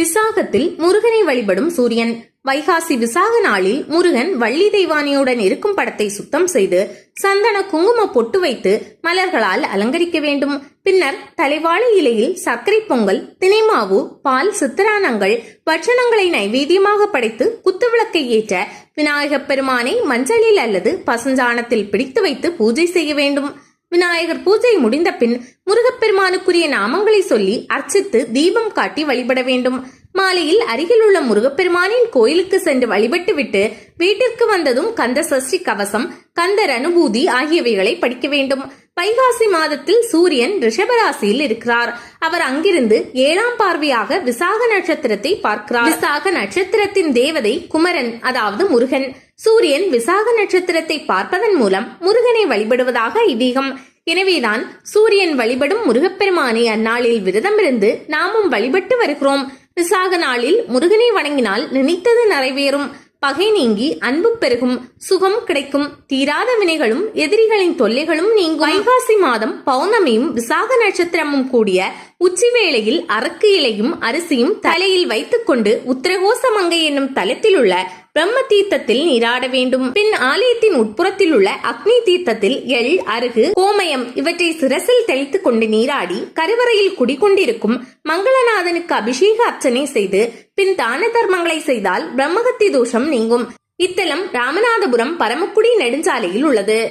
விசாகத்தில் முருகனை வழிபடும் சூரியன். வைகாசி விசாக நாளில் முருகன் வள்ளி தெய்வானியுடன் இருக்கும் படத்தை சுத்தம் செய்து சந்தன குங்கும பொட்டு வைத்து மலர்களால் அலங்கரிக்க வேண்டும். பின்னர் தலைவாழை இலையில் சர்க்கரை பொங்கல் தினைமாவு பால் சித்திரானங்கள் பட்சணங்களை நைவேத்தியமாக படைத்து குத்துவிளக்கை ஏற்ற விநாயகப் பெருமானை மஞ்சளில் அல்லது பசுஞ்சாணத்தில் பிடித்து வைத்து பூஜை செய்ய வேண்டும். விநாயகர் பூஜை முடிந்த பின் முருகப்பெருமானுக்குரிய நாமங்களை சொல்லி அர்ச்சித்து தீபம் காட்டி வழிபட வேண்டும். மாலையில் அருகில் உள்ள முருகப்பெருமானின் கோயிலுக்கு சென்று வழிபட்டுவிட்டு வீட்டிற்கு வந்ததும் கந்த சஷ்டி கவசம் கந்தர் அனுபூதி ஆகியவைகளை படிக்க வேண்டும். வைகாசி மாதத்தில் சூரியன் ரிஷபராசியில் இருக்கிறார். அவர் அங்கிருந்து ஏழாம் பார்வையாக விசாக நட்சத்திரத்தை பார்க்கிறார். விசாக நட்சத்திரத்தின் தேவதை குமரன் அதாவது முருகன். சூரியன் விசாக நட்சத்திரத்தை பார்ப்பதன் மூலம் முருகனை வழிபடுவதாக ஐதீகம். எனவேதான் சூரியன் வழிபடும் முருகப்பெருமானை அந்நாளில் விரதமிருந்து நாமும் வழிபட்டு வருகிறோம். விசாக நாளில் முருகனை வணங்கினால் நினைத்தது நிறைவேறும். பகை நீங்கி அன்பு பெருகும் சுகம் கிடைக்கும். தீராத வினைகளும் எதிரிகளின் தொல்லைகளும் நீங்கும். வைகாசி மாதம் பௌர்ணமியும் விசாக நட்சத்திரமும் கூடிய உச்சி வேளையில் அரக்கு இலையும் அரிசியும் தலையில் வைத்துக்கொண்டு உத்திரகோச மங்கை என்னும் தலத்தில் உள்ள பிரம்ம தீர்த்தத்தில் நீராட வேண்டும். பின் ஆலயத்தின் உட்புறத்தில் உள்ள அக்னி தீர்த்தத்தில் எள் அருகு கோமயம் இவற்றை சிரசில் தெளித்துக் கொண்டு நீராடி கருவறையில் குடிகொண்டிருக்கும் மங்களநாதனுக்கு அபிஷேக அர்ச்சனை செய்து பின் தான தர்மங்களை செய்தால் பிரம்மகத்தி தோஷம் நீங்கும். இத்தலம் ராமநாதபுரம் பரமக்குடி நெடுஞ்சாலையில் உள்ளது.